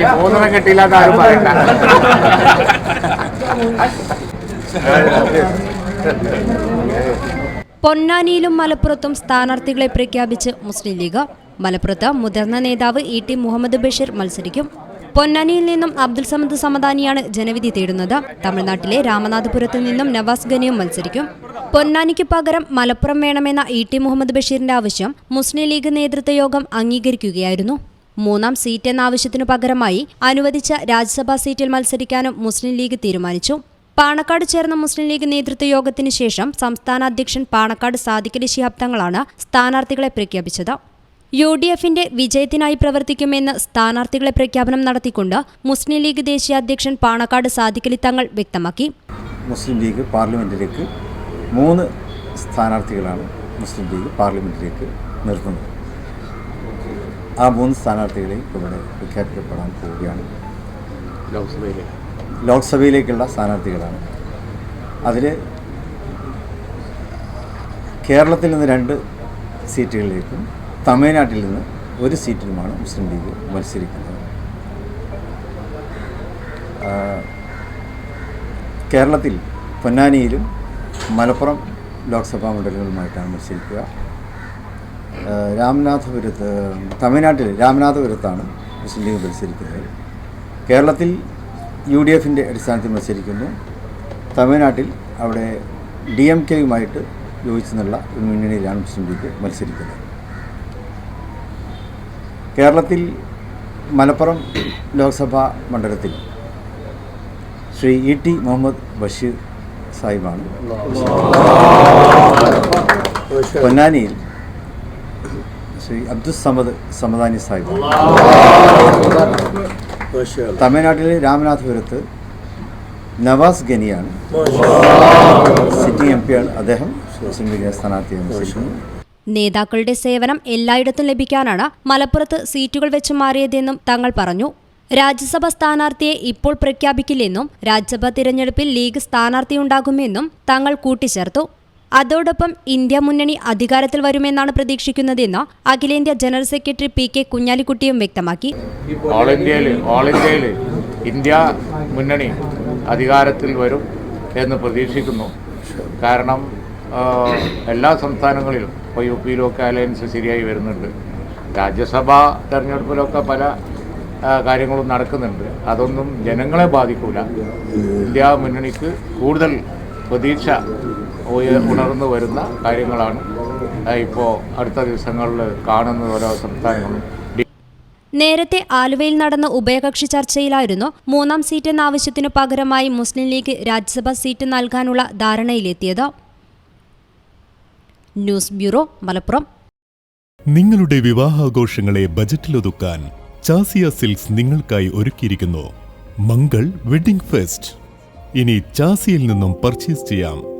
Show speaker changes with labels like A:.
A: ഈ മൂന്നെണ്ണം കിട്ടിയില്ല ആരും പറയണ്ട.
B: പൊന്നാനിയിലും മലപ്പുറത്തും സ്ഥാനാർത്ഥികളെ പ്രഖ്യാപിച്ച് മുസ്ലിം ലീഗ്. മലപ്പുറത്ത് മുതിർന്ന നേതാവ് ഇ ടി മുഹമ്മദ് ബഷീർ മത്സരിക്കും. പൊന്നാനിയിൽ നിന്നും അബ്ദുൽ സമദ് സമദാനിയാണ് ജനവിധി തേടുന്നത്. തമിഴ്നാട്ടിലെ രാമനാഥപുരത്ത് നിന്നും നവാസ് ഗനിയും മത്സരിക്കും. പൊന്നാനിക്ക് പകരം മലപ്പുറം വേണമെന്ന ഇ ടി മുഹമ്മദ് ബഷീറിന്റെ ആവശ്യം മുസ്ലിം ലീഗ് നേതൃത്വ യോഗം അംഗീകരിക്കുകയായിരുന്നു. മൂന്നാം സീറ്റ് എന്ന ആവശ്യത്തിനു പകരമായി അനുവദിച്ച രാജ്യസഭാ സീറ്റിൽ മത്സരിക്കാനും മുസ്ലിം ലീഗ് തീരുമാനിച്ചു. പാണക്കാട് ചേർന്ന മുസ്ലിം ലീഗ് നേതൃത്വ യോഗത്തിന് ശേഷം സംസ്ഥാന അധ്യക്ഷൻ പാണക്കാട് സാദിഖലി ശിഹാബ് തങ്ങളാണ് സ്ഥാനാർത്ഥികളെ പ്രഖ്യാപിച്ചത്. യു ഡി എഫിന്റെ വിജയത്തിനായി പ്രവർത്തിക്കുമെന്ന് സ്ഥാനാർത്ഥികളെ പ്രഖ്യാപനം നടത്തിക്കൊണ്ട് മുസ്ലിം ലീഗ് ദേശീയ അധ്യക്ഷൻ പാണക്കാട് സാദിഖലി തങ്ങൾ വ്യക്തമാക്കി.
C: മുസ്ലിം ലീഗ് പാർലമെന്റിലേക്ക് മൂന്ന് സ്ഥാനാർത്ഥികളാണ് മുസ്ലിം ലീഗ് പാർലമെന്റിലേക്ക് നിർത്തുന്നത്. ആ മൂന്ന് സ്ഥാനാർത്ഥികളെയും ഇവിടെ പ്രഖ്യാപിക്കപ്പെടാൻ പോവുകയാണ്.
A: ലോക്സഭയിലെ
C: ലോക്സഭയിലേക്കുള്ള സ്ഥാനാർത്ഥികളാണ്. അതിൽ കേരളത്തിൽ നിന്ന് രണ്ട് സീറ്റുകളിലേക്കും തമിഴ്നാട്ടിൽ നിന്ന് ഒരു സീറ്റിലുമാണ് മുസ്ലിം ലീഗ് മത്സരിക്കുന്നത്. കേരളത്തിൽ പൊന്നാനിയിലും മലപ്പുറം ലോക്സഭാ മണ്ഡലങ്ങളുമായിട്ടാണ് മത്സരിക്കുക. രാമനാഥപുരത്ത് തമിഴ്നാട്ടിൽ രാമനാഥപുരത്താണ് മുസ്ലിം ലീഗ് മത്സരിക്കുന്നത്. കേരളത്തിൽ യു ഡി എഫിന്റെ അടിസ്ഥാനത്തിൽ മത്സരിക്കുന്നു. തമിഴ്നാട്ടിൽ അവിടെ ഡി എം കെയുമായിട്ട് യോജിച്ചു നിന്നുള്ള ഒരു മുന്നണിയിലാണ് മുസ്ലിം ലീഗ് മത്സരിക്കുന്നത്. കേരളത്തിൽ മലപ്പുറം ലോക്സഭാ മണ്ഡലത്തിൽ ശ്രീ ഇ ടി മുഹമ്മദ് ബഷീർ സാഹിബാണ്. പൊന്നാനിയിൽ ശ്രീ അബ്ദുൽ സമദ് സമദാനി സാഹിബ്. തമിഴ്നാട്ടിലെ രാമനാഥപുരത്ത് നവാസ് ഗനിയാണ്. സിറ്റിംഗ് എം പിയാണ് അദ്ദേഹം. മുസ്ലിം ലീഗ് സ്ഥാനാർത്ഥി
B: നേതാക്കളുടെ സേവനം എല്ലായിടത്തും ലഭിക്കാനാണ് മലപ്പുറത്ത് സീറ്റുകൾ വെച്ച് മാറിയതെന്നും തങ്ങൾ പറഞ്ഞു. രാജ്യസഭ സ്ഥാനാർത്ഥിയെ ഇപ്പോൾ പ്രഖ്യാപിക്കില്ലെന്നും രാജ്യസഭാ തിരഞ്ഞെടുപ്പിൽ ലീഗ് സ്ഥാനാർത്ഥിയുണ്ടാകുമെന്നും തങ്ങൾ കൂട്ടിച്ചേർത്തു. അതോടൊപ്പം ഇന്ത്യ മുന്നണി അധികാരത്തിൽ വരുമെന്നാണ് പ്രതീക്ഷിക്കുന്നതെന്ന് അഖിലേന്ത്യാ ജനറൽ സെക്രട്ടറി പി കെ കുഞ്ഞാലിക്കുട്ടിയും വ്യക്തമാക്കി.
A: ഓൾ ഇന്ത്യയിൽ ഓൾ ഇന്ത്യയിൽ ഇന്ത്യ മുന്നണി അധികാരത്തിൽ വരും എന്ന് പ്രതീക്ഷിക്കുന്നു. കാരണം എല്ലാ സംസ്ഥാനങ്ങളിലും ഇപ്പോൾ യു പിയിലൊക്കെ അലയൻസ് ശരിയായി വരുന്നുണ്ട്. രാജ്യസഭാ തെരഞ്ഞെടുപ്പിലൊക്കെ പല കാര്യങ്ങളും നടക്കുന്നുണ്ട്. അതൊന്നും ജനങ്ങളെ ബാധിക്കൂല. ഇന്ത്യ മുന്നണിക്ക് കൂടുതൽ പ്രതീക്ഷ ഉണർന്നു വരുന്ന കാര്യങ്ങളാണ്. ഇപ്പോൾ അടുത്ത ദിവസങ്ങളിൽ കാണുന്ന ഓരോ സംസ്ഥാനങ്ങളും.
B: നേരത്തെ ആലുവയിൽ നടന്ന ഉഭയകക്ഷി ചർച്ചയിലായിരുന്നു മൂന്നാം സീറ്റ് എന്ന ആവശ്യത്തിനു പകരമായി മുസ്ലിം ലീഗ് രാജ്യസഭാ സീറ്റ് നൽകാനുള്ള ധാരണയിലെത്തിയത്. News bureau Malappuram.
D: നിങ്ങളുടെ വിവാഹാഘോഷങ്ങളെ ബജറ്റിലൊതുക്കാൻ ചാസിയ സിൽക്സ് നിങ്ങൾക്കായി ഒരുക്കിയിരിക്കുന്നു മംഗൾ വെഡിംഗ് ഫെസ്റ്റ്. ഇനി ചാസിയിൽ നിന്നും പർച്ചേസ് ചെയ്യാം.